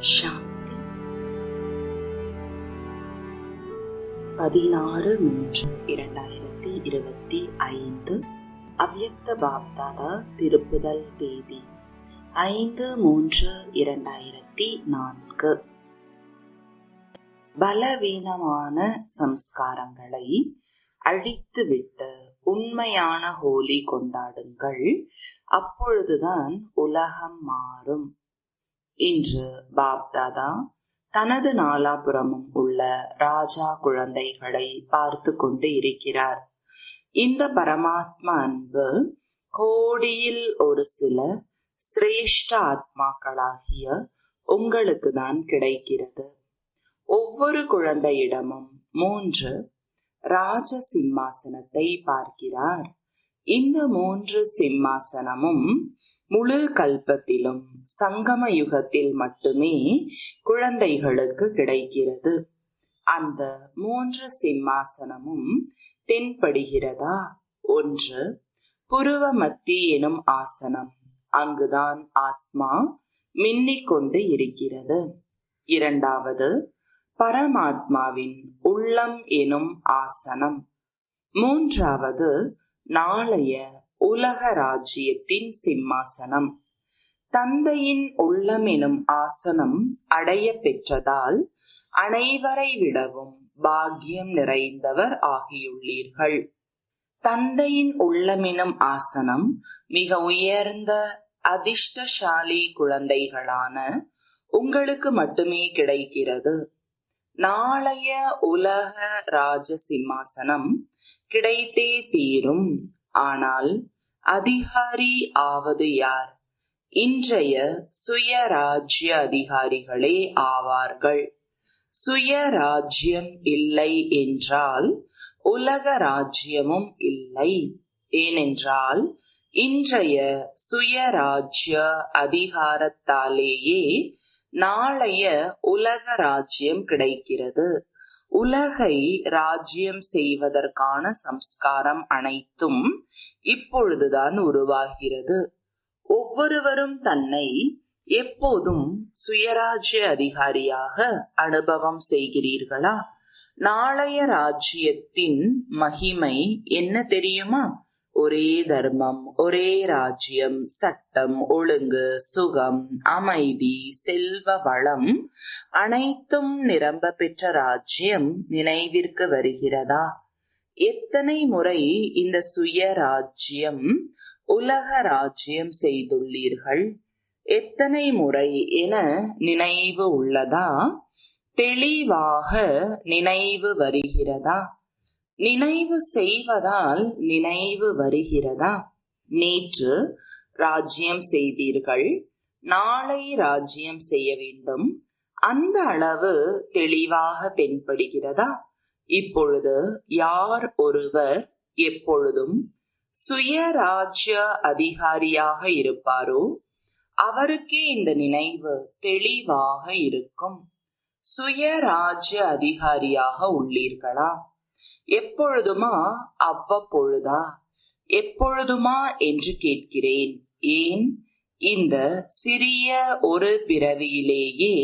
சாந்தி. பதினாறு மூன்று இரண்டாயிரத்தி இருபத்தி ஐந்து. அவ்யக்த பாப்தாதா திருப்புதல் தேதி. ஐந்து மூன்று இரண்டாயிரத்தி நான்கு. பலவீனமான சம்ஸ்காரங்களை அழித்துவிட்டு உண்மையான ஹோலி கொண்டாடுங்கள். அப்பொழுதுதான் உலகம் மாறும். இன்று பாப்தாதா தனது நாலாபுறமும் உள்ள ராஜா குழந்தைகளை பார்த்து கொண்டு இருக்கிறார். இந்த பரமாத்மா அன்பு கோடியில் ஒரு சில சிரேஷ்ட ஆத்மாக்களாகிய உங்களுக்கு தான் கிடைக்கிறது. ஒவ்வொரு குழந்தையிடமும் மூன்று ராஜ சிம்மாசனத்தை பார்க்கிறார். இந்த மூன்று சிம்மாசனமும் முழு கல்பத்திலும் சங்கம யுகத்தில் மட்டுமே குழந்தைகளுக்கு கிடைக்கிறது. அந்த மூன்று சிம்மாசனமும் தென்படுகிறதா? ஒன்று புருவ மத்தி எனும் ஆசனம். அங்குதான் ஆத்மா மின்னிக் கொண்டு இருக்கிறது. இரண்டாவது பரமாத்மாவின் உள்ளம் எனும் ஆசனம். மூன்றாவது நாளைய உலக ராஜ்யத்தின் சிம்மாசனம். தந்தையின் உள்ளமெனும் ஆசனம் அடைய பெற்றதால் அனைவரை விடவும் பாக்கியம் நிறைந்தவர் ஆகியுள்ளீர்கள். தந்தையின் உள்ளமெனும் ஆசனம் மிக உயர்ந்த அதிர்ஷ்டசாலி குழந்தைகளான உங்களுக்கு மட்டுமே கிடைக்கிறது. நாளைய உலக ராஜ சிம்மாசனம் கிடைத்தே தீரும். ஆனால் அதிகாரி ஆவது யார்? இன்றைய சுயராஜ்ய அதிகாரிகளே ஆவார்கள். சுயராஜ்யம் இல்லை என்றால் உலக ராஜ்யமும் இல்லை. ஏனென்றால் இன்றைய சுயராஜ்ய அதிகாரத்தாலேயே நாளைய உலக ராஜ்யம் கிடைக்கிறது. உலகை ராஜ்யம் செய்வதற்கான சம்ஸ்காரம் அனைத்தும் இப்பொழுதுதான் உருவாகிறது. ஒவ்வொருவரும் தன்னை எப்போதும் சுயராஜ்ய அதிகாரியாக அனுபவம் செய்கிறீர்களா? நாளைய ராஜ்யத்தின் மகிமை என்ன தெரியுமா? ஒரே தர்மம் ஒரே ராஜ்யம் சட்டம் ஒழுங்கு சுகம் அமைதி செல்வ வளம் அனைத்தும் நிரம்ப பெற்ற ராஜ்யம் நினைவிற்கு வருகிறதா? எத்தனை முறை இந்த சுயராஜ்யம் உலக ராஜ்யம் செய்துள்ளீர்கள்? எத்தனை முறை என நினைவு உள்ளதா? தெளிவாக நினைவு வருகிறதா? நினைவு செய்வதால் நினைவு வருகிறதா? நேற்று ராஜ்யம் செய்தீர்கள் நாளை ராஜ்யம் செய்ய வேண்டும். அந்த அளவு தெளிவாக தென்படுகிறதா? இப்பொழுது யார் ஒருவர் எப்பொழுதும் சுயராஜ்ய அதிகாரியாக இருப்பாரோ அவருக்கே இந்த நினைவு தெளிவாக இருக்கும். சுயராஜ்ய அதிகாரியாக உள்ளீர்களா? எப்பொழுதுமா? அவ்வப்பொழுதா? எப்பொழுதுமா என்று கேட்கிறேன். ஏன்? இந்த சிறிய ஒரு பிறவியிலேயே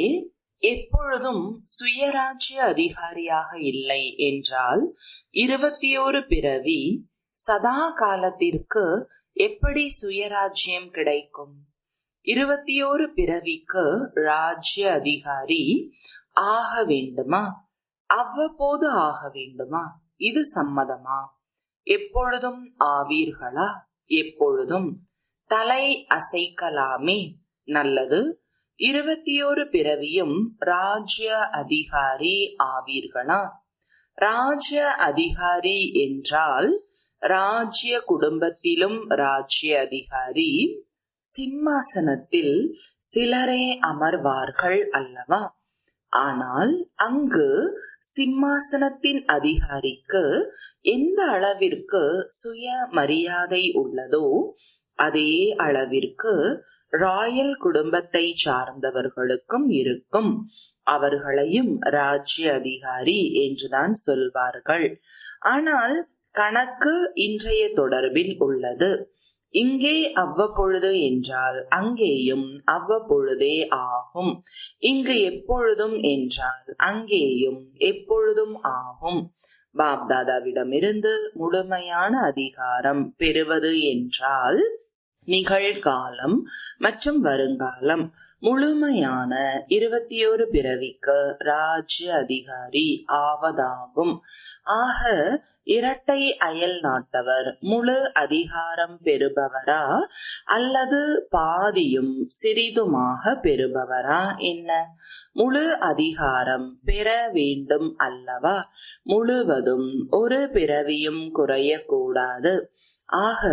எப்பொழுதும் சுயராஜ்ய அதிகாரியாக இல்லை என்றால் இருபத்தி ஒரு பிறவி சதா காலத்திற்கு எப்படி சுயராஜ்யம் கிடைக்கும்? இருபத்தி ஒரு பிறவிக்கு ராஜ்ய அதிகாரி ஆக வேண்டுமா? அவ்வப்போது ஆக வேண்டுமா? இது சம்மதமா? எப்பொழுதும் ஆவீர்களா? எப்பொழுதும் தலை அசைக்கலாமே? நல்லது. இருபத்தியோரு பிறவியும் ராஜ்ய அதிகாரி ஆவீர்களா? ராஜ்ய அதிகாரி என்றால் ராஜ்ய குடும்பத்திலும் ராஜ்ய அதிகாரி சிம்மாசனத்தில் சிலரே அமர்வார்கள் அல்லவா? ஆனால் அங்கு சிம்மாசனத்தின் அதிகாரிக்கு எந்த அளவிற்கு சுய மரியாதை உள்ளதோ அதே அளவிற்கு ராயல் குடும்பத்தை சார்ந்தவர்களுக்கும் இருக்கும். அவர்களையும் ராஜ்ய அதிகாரி என்றுதான் சொல்வார்கள். ஆனால் கணக்கு இன்றைய தொடர்பில் உள்ளது. இங்கே அவ்வப்பொழுது என்றால் அங்கேயும் அவ்வப்பொழுதே ஆகும். இங்கு எப்பொழுதும் என்றால் அங்கேயும் எப்பொழுதும் ஆகும். பாப்தாதாவிடமிருந்து முழுமையான அதிகாரம் பெறுவது என்றால் நிகழ்காலம் மற்றும் வருங்காலம். முழுமையான இருபத்தி ஒரு பிறவிக்கு ராஜ்ய அதிகாரி ஆவதாகும். ஆக இரட்டை அயல் நாட்டவர் முழு அதிகாரம் பெறுபவரா அல்லது பாதியும் சிறிதுமாக பெறுபவரா என்ன? முழு அதிகாரம் பெற வேண்டும் அல்லவா? முழுவதும் ஒரு பிறவியும் குறையக்கூடாது. ஆக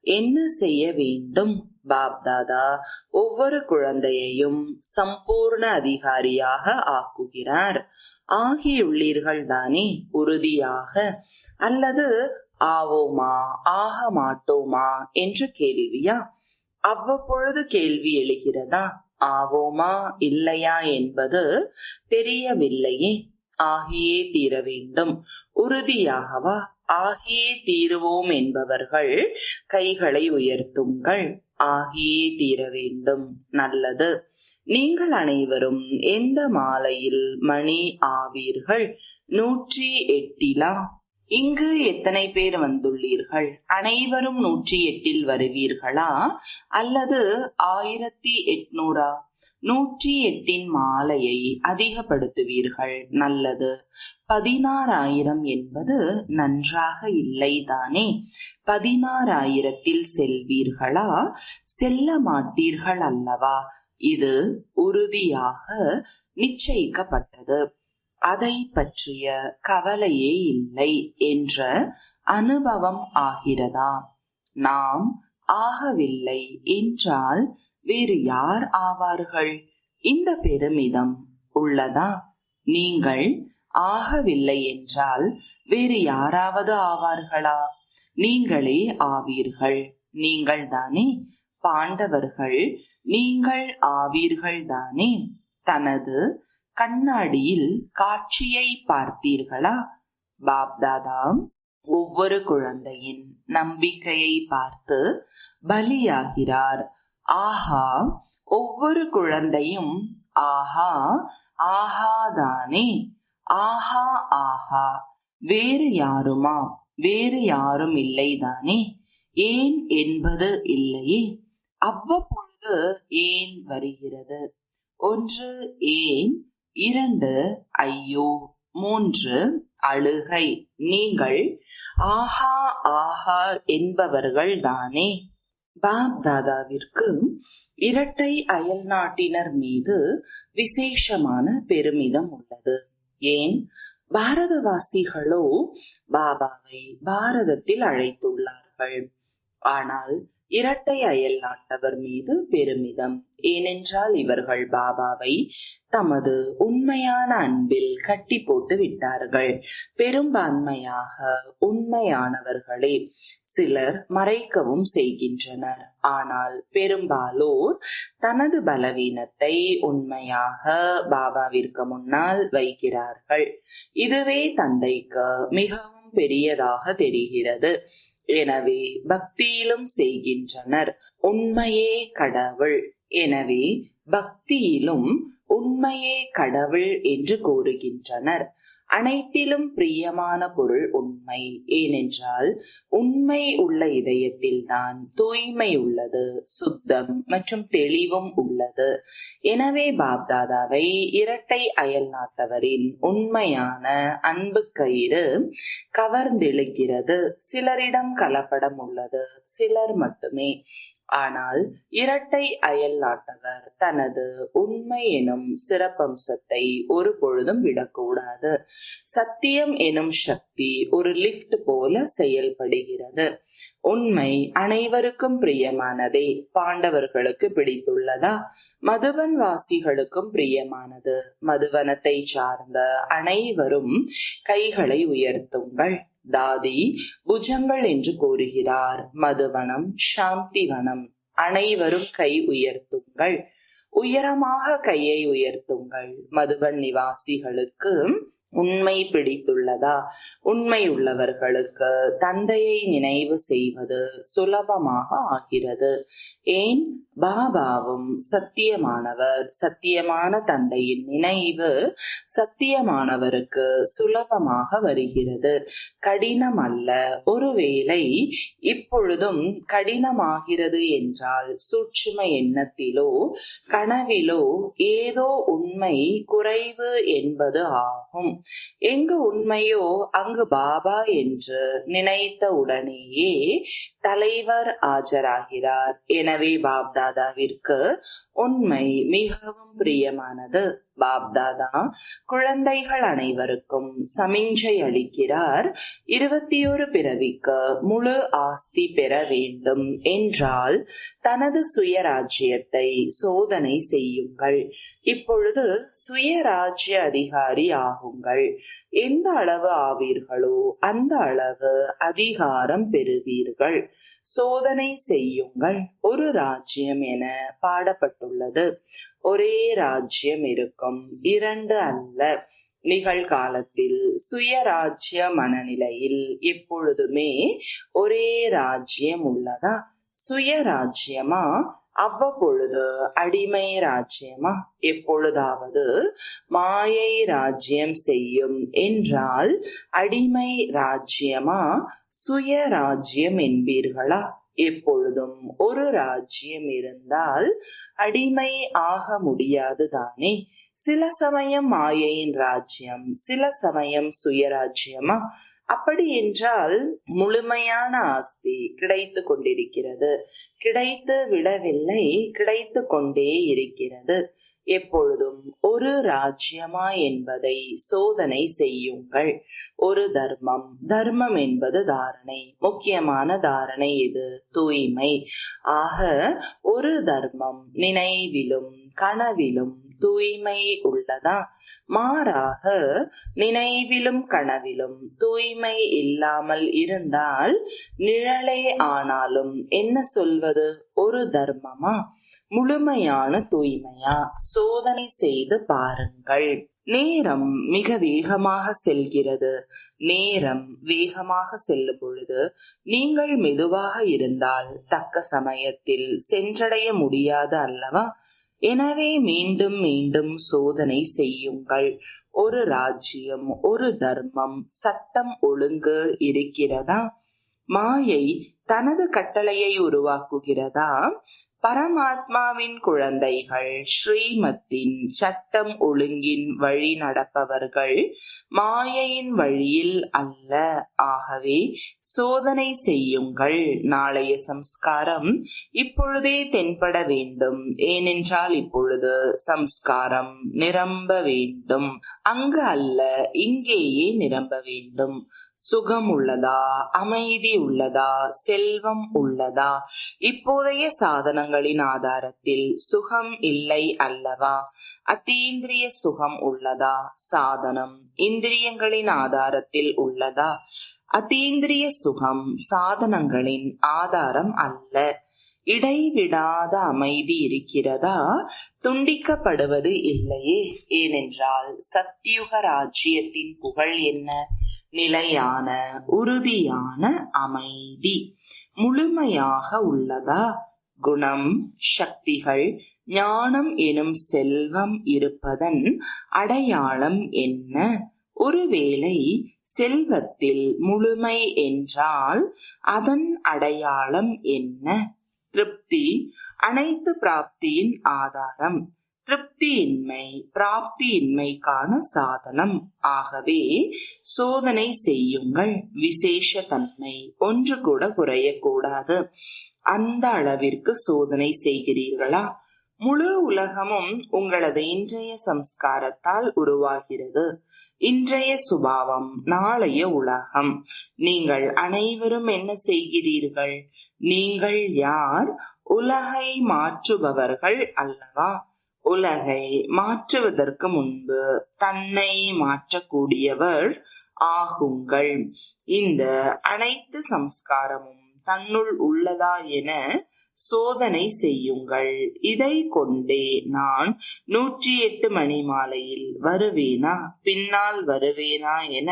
என்ன செய்ய வேண்டும் பாப்தாதா ஒவ்வொரு குழந்தையையும் சம்பூர்ண அதிகாரியாக ஆக்குகிறார். ஆகியுள்ளீர்கள் தானே உறுதியாக? அல்லது ஆவோமா ஆக மாட்டோமா என்று கேள்வியா? அவ்வப்பொழுது கேள்வி எழுகிறதா? ஆவோமா இல்லையா என்பது தெரியவில்லையே. ஆகியே தீர வேண்டும் உறுதியாகவா? ஆகியே தீருவோம் என்பவர்கள் கைகளை உயர்த்துங்கள். ஆகியே தீர வேண்டும். நல்லது. நீங்கள் அனைவரும் எந்த மாலையில் மணி ஆவீர்கள்? நூற்றி எட்டிலா? இங்கு எத்தனை பேர் வந்துள்ளீர்கள்? அனைவரும் நூற்றி எட்டில் வருவீர்களா? அல்லது ஆயிரத்தி எட்நூறா? நூற்றி எட்டின் மாலையை அதிகப்படுத்துவீர்கள். நல்லது. பதினாறாயிரம் என்பது நன்றாக இல்லைதானே? பதினாறாயிரத்தில் செல்வீர்களா? செல்ல மாட்டீர்கள் அல்லவா இது உறுதியாக நிச்சயிக்கப்பட்டது. அதை பற்றிய கவலையே இல்லை என்ற அனுபவம் ஆகிறதா? நாம் ஆகவில்லை என்றால் வேறு யார் ஆவார்கள்? இந்த பெருமிதம் உள்ளதா? நீங்கள் ஆகவில்லை என்றால் வேறு யாராவது ஆவார்களா? நீங்களே ஆவீர்கள். நீங்கள் தானே பாண்டவர்கள். நீங்கள் ஆவீர்கள் தானே. தனது கண்ணாடியில் காட்சியை பார்த்தீர்களா? பாப்தாதா ஒவ்வொரு குழந்தையின் நம்பிக்கையை பார்த்து பலியாகிறார். ஆஹா ஒவ்வொரு குழந்தையும் ஆஹா ஆஹாதானே. ஆஹா ஆஹா வேறு யாருமா? வேறு யாரும் இல்லைதானே. ஏன் என்பது இல்லையே. அவ்வப்பொழுது ஏன் வருகிறது? ஒன்று ஏன்? இரண்டு ஐயோ. மூன்று அழுகை. நீங்கள் ஆஹா ஆஹா என்பவர்கள் தானே பாப் தாதாவிற்கு இரட்டை அயல் நாட்டினர் மீது விசேஷமான பெருமிதம் உள்ளது. ஏன்? பாரதவாசிகளோ பாபாவை பாரதத்தில் அழைத்துள்ளார்கள். ஆனால் இரட்டை அயல் நாட்டவர் மீது பெருமிதம். ஏனென்றால் இவர்கள் பாபாவை தமது உண்மையான அன்பில் கட்டி போட்டு விட்டார்கள். பெரும்பான்மையாக உண்மையானவர்களே சிலர் மறைக்கவும் செய்கின்றனர். ஆனால் பெரும்பாலோர் தனது பலவீனத்தை உண்மையாக பாபாவிற்கு முன்னால் வைக்கிறார்கள். இதுவே தந்தைக்கு மிகவும் பெரியதாக தெரிகிறது. எனவே பக்தியிலும் செய்கின்றனர். உண்மையே கடவுள். எனவே பக்தியிலும் உண்மையே கடவுள் என்று கூறுகின்றனர். அனைத்திலும் பிரியமான பொருள் உண்மை. ஏனென்றால் உண்மை உள்ள இதயத்தில் தான் தூய்மை உள்ளது சுத்தம் மற்றும் தெளிவும் உள்ளது. எனவே பாப்தாதாவை இரட்டை அயல் நாட்டவரின் உண்மையான அன்பு கயிறு கவர்ந்தெழுகிறது சிலரிடம் கலப்படம் உள்ளது சிலர் மட்டுமே. ஆனால் இரட்டை அயல் நாட்டவர் தனது உண்மை எனும் சிறப்பம்சத்தை ஒரு பொழுதும் விடக்கூடாது. சத்தியம் எனும் சக்தி ஒரு லிப்ட் போல செயல்படுகிறது. உண்மை அனைவருக்கும் பிரியமானதே. பாண்டவர்களுக்கு பிடித்துள்ளதா? மதுவன் வாசிகளுக்கும் பிரியமானது. மதுவனத்தை சார்ந்த அனைவரும் கைகளை உயர்த்துங்கள். தாதி புஜங்கள் என்று கூறுகிறார். மதுவனம் சாந்திவனம் அனைவரும் கை உயர்த்துங்கள். உயரமாக கையை உயர்த்துங்கள். மதுவன் நிவாசிகளுக்கு உண்மை பிடித்துள்ளதா? உண்மை உள்ளவர்களுக்கு தந்தையை நினைவு செய்வது சுலபமாக ஆகிறது. ஏன்? பாபாவும் சத்தியமானவர். சத்தியமான தந்தையின் நினைவு சத்தியமானவருக்கு சுலபமாக வருகிறது. கடினம் அல்ல ஒருவேளை இப்பொழுதும் கடினமாகிறது என்றால் சூட்சும எண்ணத்திலோ கனவிலோ ஏதோ உண்மை குறைவு என்பது ஆகும். எங்கு உண்மையோ அங்கு பாபா என்று நினைத்த உடனேயே தலைவர் ஆஜராகிறார். எனவே பாப்தாதாவிற்கு உண்மை மிகவும் பிரியமானது. பாப்தாதா குழந்தைகள் அனைவருக்கும் சமிஞ்சை அளிக்கிறார். இருபத்தி ஒரு பிறவிக்கு முழு ஆஸ்தி பெற வேண்டும் என்றால் தனது சுயராஜ்யத்தை சோதனை செய்யுங்கள். இப்பொழுது சுயராஜ்ய அதிகாரி ஆகுங்கள். எந்த அளவு ஆவீர்களோ அந்த அளவு அதிகாரம் பெறுவீர்கள். சோதனை செய்யுங்கள். ஒரு ராஜ்யம் என பாடப்பட்டுள்ளது. ஒரே ராஜ்யம் இருக்கும். இரண்டு அல்ல. நிகழ்காலத்தில் சுயராஜ்ய மனநிலையில் எப்பொழுதுமே ஒரே ராஜ்யம் உள்ளதா? சுயராஜ்யமா? அவ்வப்பொழுது அடிமை ராஜ்யமா? எப்பொழுதாவது மாயை ராஜ்யம் செய்யும் என்றால் அடிமை ராஜ்யமா? சுய ராஜ்யம் என்பீர்களா? எப்பொழுதும் ஒரு ராஜ்யம் இருந்தால் அடிமை ஆக முடியாது தானே. சில சமயம் மாயையின் ராஜ்யம் சில சமயம் சுயராஜ்யமா அப்படி என்றால் முழுமையான ஆஸ்தி கிடைத்து கொண்டிருக்கிறது. கிடைத்து விடவில்லை கிடைத்து கொண்டே இருக்கிறது. எப்பொழுதும் ஒரு ராஜ்யமா என்பதை சோதனை செய்யுங்கள். ஒரு தர்மம் தர்மம் என்பது தாரணை. முக்கியமான தாரணை இது தூய்மை. ஆக ஒரு தர்மம் நினைவிலும் கனவிலும் தூய்மை உள்ளதா? மாறாக நினைவிலும் கனவிலும் தூய்மை இல்லாமல் இருந்தால் நிழலே ஆனாலும் என்ன சொல்வது? ஒரு தர்மமா? முழுமையான தூய்மையா? சோதனை செய்து பாருங்கள். நேரம் மிக வேகமாக செல்கிறது. நேரம் வேகமாக செல்லும் பொழுது நீங்கள் மெதுவாக இருந்தால் தக்க சமயத்தில் சென்றடைய முடியாது அல்லவா? எனவே மீண்டும் மீண்டும் சோதனை செய்யுங்கள். ஒரு ராஜ்யம் ஒரு தர்மம் சட்டம் ஒழுங்கு இருக்கிறதா? மாயை தனது கட்டளையை உருவாக்குகிறதா? பரமாத்மாவின் குழந்தைகள் ஸ்ரீமத்தின் சட்டம் ஒழுங்கின் வழி நடப்பவர்கள் மாயையின் வழியில் அல்ல. ஆகவே சோதனை செய்யுங்கள். நாளைய சம்ஸ்காரம் இப்பொழுதே தென்பட வேண்டும். ஏனென்றால் இப்பொழுது சம்ஸ்காரம் நிரம்ப வேண்டும். அங்கு அல்ல இங்கேயே நிரம்ப வேண்டும். சுகம் உள்ளதா? அமைதி உள்ளதா? செல்வம் உள்ளதா? இப்போதைய சாதனங்களின் ஆதாரத்தில் சுகம் இல்லை அல்லவா? அத்தீந்திரிய சுகம் உள்ளதா? சாதனம் இந்திரியங்களின் ஆதாரத்தில் உள்ளதா? அத்தீந்திரிய சுகம் சாதனங்களின் ஆதாரம் அல்ல. இடைவிடாத அமைதி இருக்கிறதா? துண்டிக்கப்படுவது இல்லையே. ஏனென்றால் சத்தியுக ராஜ்யத்தின் புகழ் என்ன? நிலையான உறுதியான அமைதி. முழுமையாக உள்ளதா? குணம் சக்திகள் ஞானம் எனும் செல்வம் இருப்பதன் அடையாளம் என்ன? ஒருவேளை செல்வத்தில் முழுமை என்றால் அதன் அடையாளம் என்ன? திருப்தி அனைத்து பிராப்தியின் ஆதாரம். திருப்தியின்மை பிராப்தியின்மைக்கான சாதனம். ஆகவே சோதனை செய்யுங்கள். விசேஷ தன்மை ஒன்று கூட குறையக்கூடாது. அந்த அளவிற்கு சோதனை செய்கிறீர்களா? முழு உலகமும் உங்களது இன்றைய சம்ஸ்காரத்தால் உருவாகிறது. இன்றைய சுபாவம் நாளைய உலகம். நீங்கள் அனைவரும் என்ன செய்கிறீர்கள்? நீங்கள் யார்? உலகை மாற்றுபவர்கள் அல்லவா? உலகை மாற்றுவதற்கு முன்பு தன்னை மாற்றக்கூடியவர் ஆகுங்கள். இந்த அனைத்து சம்ஸ்காரமும் தன்னுள் உள்ளதா என சோதனை செய்யுங்கள். இதை கொண்டே நான் நூற்றி எட்டு மணி மாலையில் வருவேனா? பின்னால் வருவேனா? என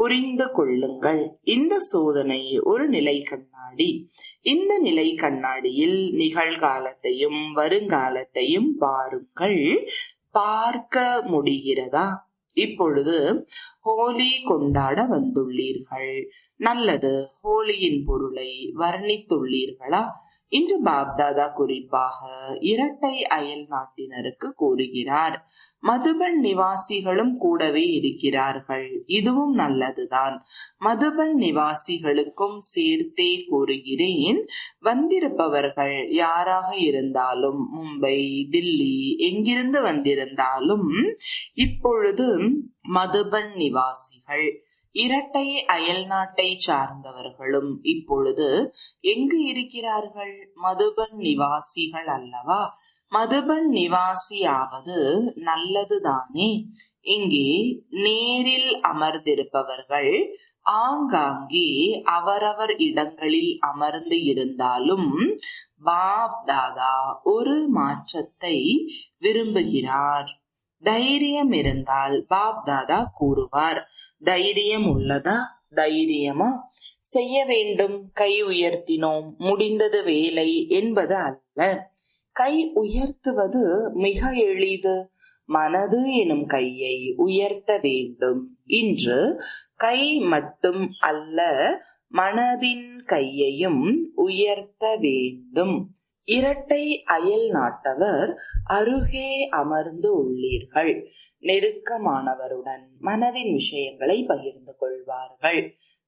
புரிந்து கொள்ளுங்கள். இந்த சோதனை ஒரு நிலை கண்ணாடி. இந்த நிலை கண்ணாடியில் நிகழ்காலத்தையும் வருங்காலத்தையும் பாருங்கள். பார்க்க முடிகிறதா? இப்பொழுது ஹோலி கொண்டாட வந்துள்ளீர்கள். நல்லது. ஹோலியின் பொருளை வர்ணித்துள்ளீர்களா? இன்று பாப்தாதா குறிப்பாக இரட்டை அயல் நாட்டினருக்கு கூறுகிறார் மதுபன் நிவாசிகளும் கூடவே இருக்கிறார்கள். இதுவும் நல்லதுதான். மதுபன் நிவாசிகளுக்கும் சேர்த்தே கூறுகிறேன். வந்திருப்பவர்கள் யாராக இருந்தாலும் மும்பை தில்லி எங்கிருந்து வந்திருந்தாலும் இப்பொழுது மதுபன் நிவாசிகள் இரட்டை அயல் நாட்டை சார்ந்தவர்களும் இப்பொழுது எங்கு இருக்கிறார்கள்? மதுபன் நிவாசிகள் அல்லவா? மதுபன் நிவாசியாவது நல்லதுதானே. இங்கே நேரில் அமர்ந்திருப்பவர்கள் ஆங்காங்கே அவரவர் இடங்களில் அமர்ந்து இருந்தாலும் பாப் தாதா ஒரு மாற்றத்தை விரும்புகிறார். தைரியம் இருந்தால் பாப் தாதா கூறுவார். தைரியம் உள்ளதா? தைரியமா? செய்ய வேண்டும். கை உயர்த்தினோம். முடிந்தது வேலை என்பது அல்ல. கை உயர்த்துவது மிக எளிது. மனது எனும் கையை உயர்த்த வேண்டும். இன்று கை மட்டும் அல்ல மனதின் கையையும் உயர்த்த வேண்டும். இரட்டை அயல் நாட்டவர் அருகே அமர்ந்து உள்ளீர்கள். நெருக்கமானவருடன் மனதின் விஷயங்களை பகிர்ந்து கொள்வார்கள்.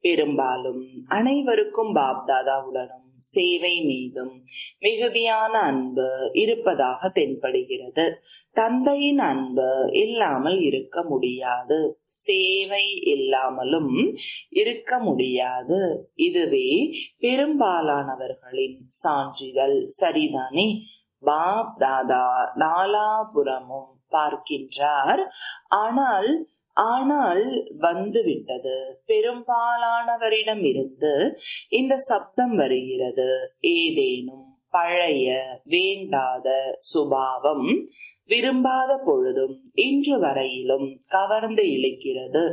பெரும்பாலும் அனைவருக்கும் பாப்தாதாவுடனும் சேவை மீதும் மிகுதியான அன்பு இருப்பதாக தென்படுகிறது. தந்தையின் அன்பு இல்லாமல் இருக்க முடியாது. சேவை இல்லாமலும் இருக்க முடியாது. இதுவே பெரும்பாலானவர்களின் சான்றிதழ். சரிதானே? பாப் தாதா நாலாபுறமும் பார்க்கின்றார். ஆனால் ஆனால் வந்துவிட்டது. பெரும்பாலானவரிடம் இருந்து இந்த சப்தம் வருகிறது. ஏதேனும் பழைய வேண்டாத சுபாவம் விரும்பாத பொழுதும் இன்று வரையிலும் கவர்ந்து இழுக்கிறது.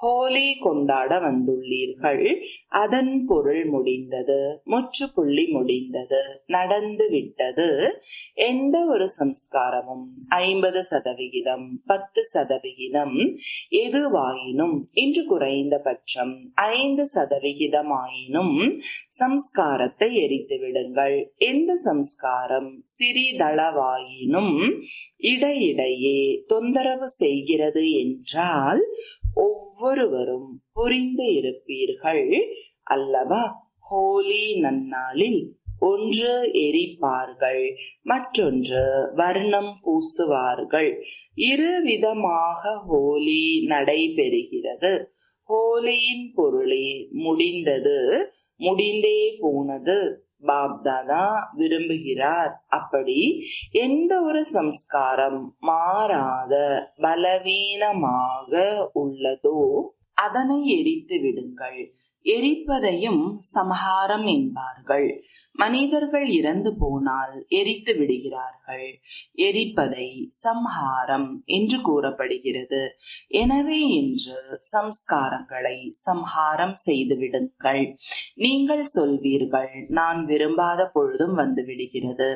ஹோலி கொண்டாட வந்துள்ளீர்கள். அதன் பொருள் முடிந்தது. முற்றுப்புள்ளி முடிந்தது. நடந்து விட்டது. எந்த ஒரு சம்ஸ்காரமும் ஐம்பது சதவிகிதம் பத்து சதவிகிதம் எதுவாயினும் இன்று குறைந்தபட்சம் ஐந்து சதவிகிதம் ஆயினும் சம்ஸ்காரத்தை எரித்து விடுங்கள். எந்த சம்ஸ்காரம் சிறிதளவாயினும் இடையிடையே தொந்தரவு செய்கிறது என்றால் ஒவ்வொருவரும் புரிந்து இருப்பீர்கள் அல்லவா? ஹோலி நன்னாளில் ஒன்று எரிப்பார்கள் மற்றொன்று வர்ணம் பூசுவார்கள். இரு விதமாக ஹோலி நடைபெறுகிறது. ஹோலியின் பொருளே முடிந்தது முடிந்தே போனது. பாப்தாதா விரும்புகிறார். அப்படி எந்த ஒரு சம்ஸ்காரம் மாறாத பலவீனமாக உள்ளதோ அதனை எரித்து விடுங்கள். எரிப்பதையும் சமஹாரம் என்பார்கள். மனிதர்கள் இறந்து போனால் எரித்து விடுகிறார்கள். எரிப்பதை சம்ஹாரம் என்று கூறப்படுகிறது. எனவே இன்று சம்ஸ்காரங்களை சம்ஹாரம் செய்து விடுங்கள். நீங்கள் சொல்வீர்கள் நான் விரும்பாத பொழுதும் வந்து விடுகிறது.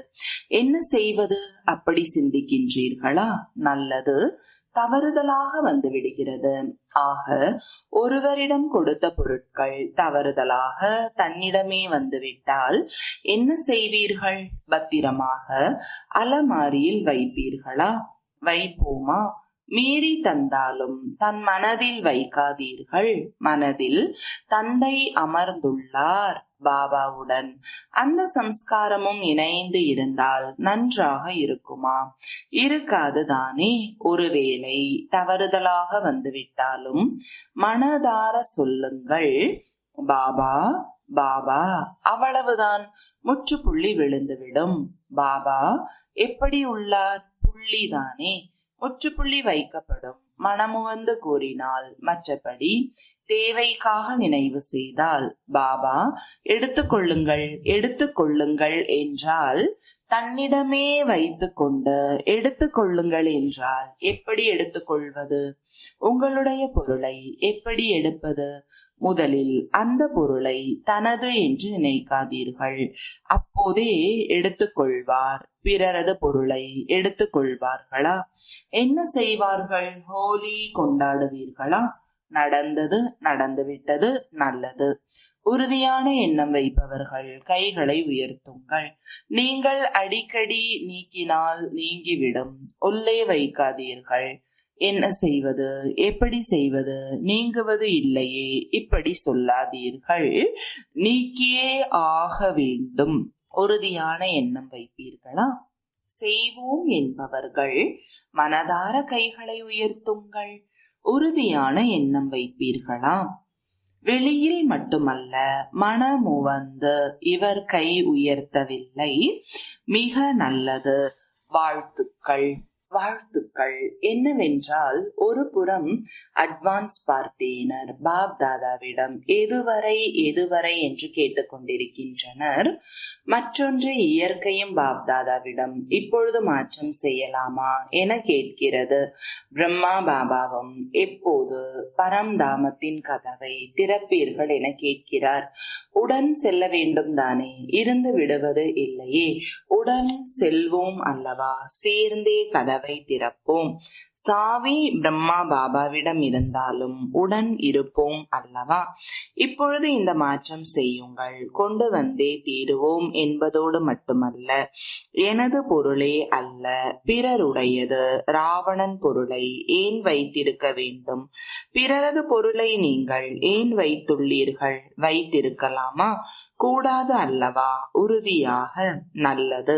என்ன செய்வது? அப்படி சிந்திக்கின்றீர்களா? நல்லது. தவறுதலாக வந்து விடுகிறது ஆக ஒருவரிடம் கொடுத்த பொருட்கள் தவறுதலாக தன்னிடமே வந்துவிட்டால் என்ன செய்வீர்கள்? பத்திரமாக அலமாரியில் வைப்பீர்களா? வைப்போமா? மீறி தந்தாலும் தன் மனதில் வைக்காதீர்கள். மனதில் தந்தை அமர்ந்துள்ளார். பாபாவுடன் அந்த சம்ஸ்காரமும் இணைந்து இருந்தால் நன்றாக இருக்குமா? இருக்காது தானே. ஒருவேளை தவறுதலாக வந்துவிட்டாலும் மனதார சொல்லுங்கள். பாபா பாபா அவ்வளவுதான். முற்றுப்புள்ளி விழுந்துவிடும். பாபா எப்படி உள்ளார்? புள்ளிதானே முற்றுப்புள்ளி வைக்கப்படும். மனமுவந்து கூறினால் மற்றபடி தேவைக்காக நினைவு செய்தால் பாபா எடுத்துக்கொள்ளுங்கள் எடுத்துக்கொள்ளுங்கள் என்றால் தன்னிடமே வைத்து கொண்டு எடுத்துக்கொள்ளுங்கள் என்றால் எப்படி எடுத்துக்கொள்வது உங்களுடைய பொருளை எப்படி எடுப்பது? முதலில் அந்த பொருளை தனது என்று நினைக்காதீர்கள். அப்போதே எடுத்துக்கொள்வார். பிறரது பொருளை எடுத்துக்கொள்வார்களா? என்ன செய்வார்கள்? ஹோலி கொண்டாடுவீர்களா? நடந்தது நடந்துவிட்டது நல்லது. உறுதியான எண்ணம் வைப்பவர்கள் கைகளை உயர்த்துங்கள். நீங்கள் அடிக்கடி நீக்கினால் நீங்கிவிடும். உள்ளே வைக்காதீர்கள். என்ன செய்வது? எப்படி செய்வது? நீங்குவது இல்லையே. இப்படி சொல்லாதீர்கள். நீக்கியே ஆக வேண்டும். உறுதியான எண்ணம் வைப்பீர்களா? செய்வோம் என்பவர்கள் மனதார கைகளை உயர்த்துங்கள். உறுதியான எண்ணம் வைப்பீர்களா? வெளியில் மட்டுமல்ல மனமுவந்து இவர் கை உயர்த்தவில்லை. மிக நல்லது. வாழ்த்துக்கள். வாழ்த்துக்கள். என்னவென்றால் ஒரு புறம் அட்வான்ஸ் பார்த்தேனர் பாப் தாதாவிடம் எதுவரை எதுவரை என்று கேட்டுக்கொண்டிருக்கின்றனர். மற்றொன்று இயற்கையும் பாப் தாதாவிடம் இப்பொழுது மாற்றம் செய்யலாமா என கேட்கிறது. பிரம்மா பாபாவும் எப்போது பரம்தாமத்தின் கதவை திறப்பீர்கள் என கேட்கிறார். உடன் செல்ல வேண்டும் தானே இருந்து விடுவது இல்லையே. உடன் செல்வோம் அல்லவா சேர்ந்தே கதவை veiterapom சாவி பிரம்மா பாபாவிடம் இருந்தாலும் உடன் இருப்போம் அல்லவா? இப்பொழுது இந்த மாற்றம் செய்யுங்கள். கொண்டு வந்தே தீருவோம் என்பதோடு மட்டுமல்ல எனது பொருளே அல்ல பிறருடையது. ராவணன் பொருளை ஏன் வைத்திருக்க வேண்டும்? பிறரது பொருளை நீங்கள் ஏன் வைத்துள்ளீர்கள்? வைத்திருக்கலாமா? கூடாது அல்லவா? உறுதியாக நல்லது.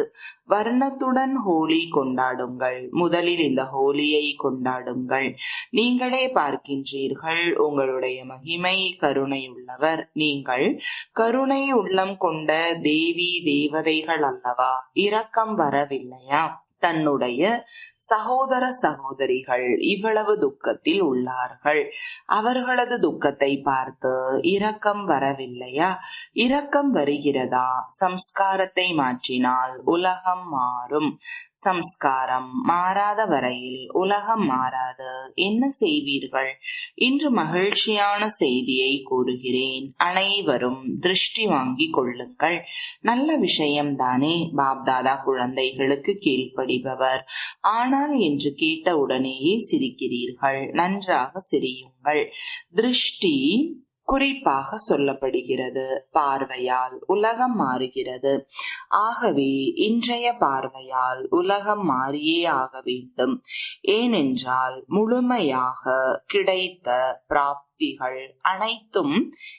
வர்ணத்துடன் ஹோலி கொண்டாடுங்கள். முதலில் இந்த ஹோலியை கொண்டாடுங்கள். நீங்களே பார்க்கின்றீர்கள். உங்களுடைய மகிமை கருணை உள்ளவர் நீங்கள். கருணை உள்ளம் கொண்ட தேவி தேவதைகள் அல்லவா? இரக்கம் வரவில்லையா? தன்னுடைய சகோதர சகோதரிகள் இவ்வளவு துக்கத்தில் உள்ளார்கள். அவர்களது துக்கத்தை பார்த்து இரக்கம் வரவில்லையா? இரக்கம் வருகிறதா? சம்ஸ்காரத்தை மாற்றினால் உலகம் மாறும். சம்ஸ்காரம் மாறாத வரையில் உலகம் மாறாது. என்ன செய்வீர்கள்? இன்று மகிழ்ச்சியான செய்தியை கூறுகிறேன். அனைவரும் திருஷ்டி வாங்கி கொள்ளுங்கள். நல்ல விஷயம்தானே? பாப்தாதா குழந்தைகளுக்கு கீழ்ப்படிபவர். ஆனால் என்று கேட்டவுடனேயே சிரிக்கிறீர்கள். நன்றாக சிரியுங்கள். திருஷ்டி குறிப்பாக சொல்லப்படுகிறது. பார்வையால் உலகம் மாறுகிறது. ஆகவே இன்றைய பார்வையால் உலகம் மாறியே ஆக வேண்டும். ஏனென்றால் முழுமையாக கிடைத்த பிராப்திகள் அனைத்தும்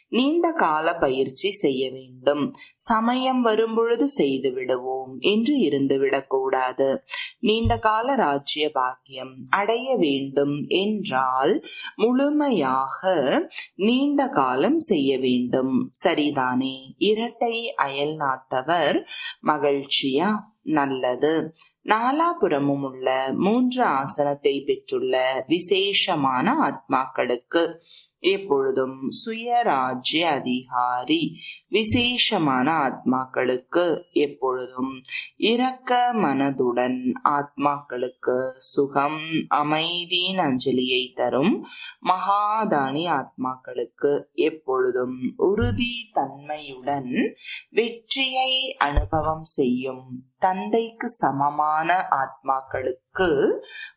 நீண்ட கால பயிற்சி செய்ய வேண்டும். சமயம் வரும்பொழுது செய்து விடுவோம் என்று இருந்துவிடக்கூடாது நீண்ட கால ராஜ்ய பாக்கியம் அடைய வேண்டும் என்றால் முழுமையாக நீண்ட காலம் செய்ய வேண்டும். சரிதானே? இரட்டை அயல் நாட்டவர் மகிழ்ச்சியா? நல்லது. நாலாபுறமும் உள்ள மூன்று ஆசனத்தை பெற்றுள்ள விசேஷமான ஆத்மாக்களுக்கு எப்பொழுதும் சுயராஜ்ய அதிகாரி விசேஷமான ஆத்மாக்களுக்கு எப்பொழுதும் இரக்க மனதுடன் ஆத்மாக்களுக்கு சுகம் அமைதியின் அஞ்சலியை தரும் மகாதானி ஆத்மாக்களுக்கு எப்பொழுதும் உறுதி தன்மையுடன் வெற்றியை அனுபவம் செய்யும் தந்தைக்கு சமமான ஆத்மாக்களுக்கு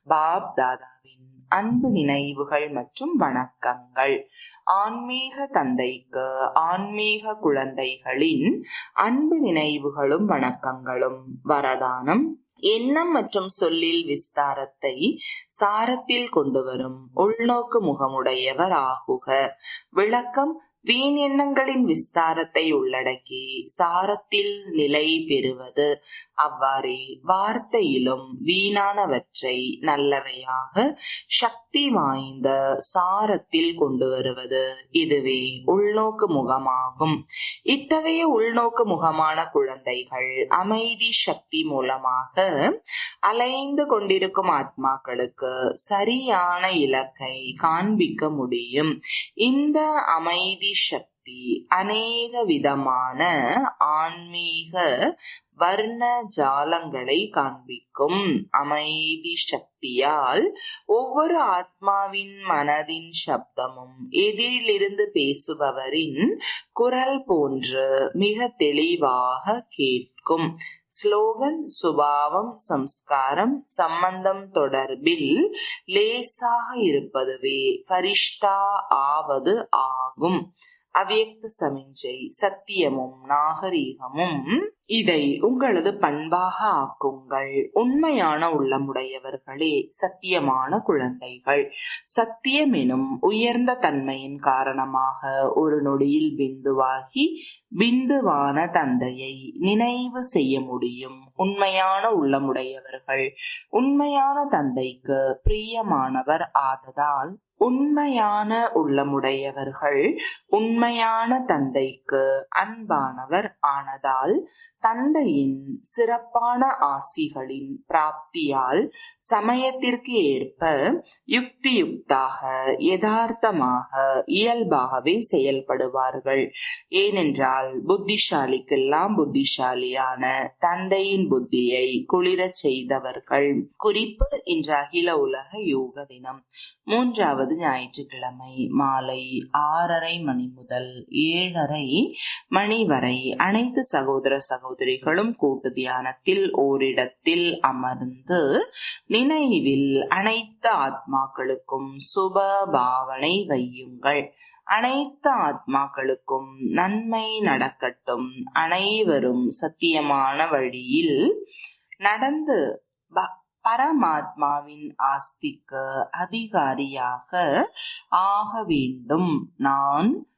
பாப் தாதாவின் அன்பு நினைவுகள் மற்றும் வணக்கங்கள். ஆன்மீக தந்தைக்கு ஆன்மீக குழந்தைகளின் அன்பு நினைவுகளும் வணக்கங்களும். வரதானம் எண்ணம் மற்றும் சொல்லில் விஸ்தாரத்தை சாரத்தில் கொண்டு வரும் உள்நோக்கு முகமுடையவர் ஆகுக விளக்கம் வீண் எண்ணங்களின் விஸ்தாரத்தை உள்ளடக்கி சாரத்தில் நிலை பெறுவது. அவ்வாறே வார்த்தையிலும் வீணானவற்றை நல்லவையாக சக்தி வாய்ந்த சாரத்தில் கொண்டு வருவது இதுவே உள்நோக்கு முகமாகும். இத்தகைய உள்நோக்கு முகமான குழந்தைகள் அமைதி சக்தி மூலமாக அலைந்து கொண்டிருக்கும் ஆத்மாக்களுக்கு சரியான இலக்கை காண்பிக்க முடியும். இந்த அமைதி nation சக்தி அநேக விதமான ஆன்மீக வர்ண ஜாலங்களை காண்பிக்கும் அமைதி சக்தியால் ஒவ்வொரு ஆத்மாவின் மனதின் சப்தமும் எதிரிலிருந்து பேசுபவரின் குரல் போன்று மிக தெளிவாக கேட்கும். ஸ்லோகன் சுபாவம் சம்ஸ்காரம் சம்பந்தம் தொடர்பில் லேசாக இருப்பதுவே பரிஷ்டா ஆவது ஆகும். அவ்யக்த சமிஞ்சை சத்தியமும் நாகரீகமும் இதை உங்களது பண்பாக ஆக்குங்கள். உண்மையான உள்ளமுடையவர்களே சத்தியமான குழந்தைகள். சத்தியம் எனும் உயர்ந்த தன்மையின் காரணமாக ஒரு நொடியில் பிந்துவாகி பிந்துவான தந்தையை நினைவு செய்ய முடியும். உண்மையான உள்ளமுடையவர்கள் உண்மையான தந்தைக்கு பிரியமானவர் ஆததால் உண்மையான உள்ளமுடையவர்கள் உண்மையான தந்தைக்கு அன்பானவர் ஆனதால் தந்தையின் சிறப்பான ஆசிகளின் பிராப்தியால் சமயத்திற்கு ஏற்ப யுக்தியுக்தாக யதார்த்தமாக இயல்பாகவே செயல்படுவார்கள். ஏனென்றால் புத்திசாலிக்கெல்லாம் புத்திசாலியான தந்தையின் புத்தியை குளிரச் செய்தவர்கள். குறிப்பு இன்று அகில உலக யோக தினம். மூன்றாவது ஞாயிற்றுக்கிழமை மாலை ஆறரை மணி முதல் ஏழரை மணி வரை அனைத்து சகோதர சகோதரிகளும் கூட்டு தியானத்தில் ஓரிடத்தில் அமர்ந்து நினைவில் அனைத்து ஆத்மாக்களுக்கும் சுப பாவனை வையுங்கள். அனைத்து ஆத்மாக்களுக்கும் நன்மை நடக்கட்டும். அனைவரும் சத்தியமான வழியில் நடந்து பரமாத்மாவின் ஆஸ்திக்கு அதிகாரியாக ஆக வேண்டும். நான்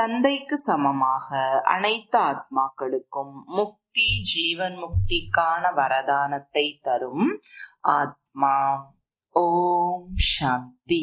தந்தைக்கு சமமாக அனைத்து ஆத்மாக்களுக்கும் முக்தி ஜீவன் முக்திக்கான வரதானத்தை தரும் ஆத்மா. ஓம் சாந்தி.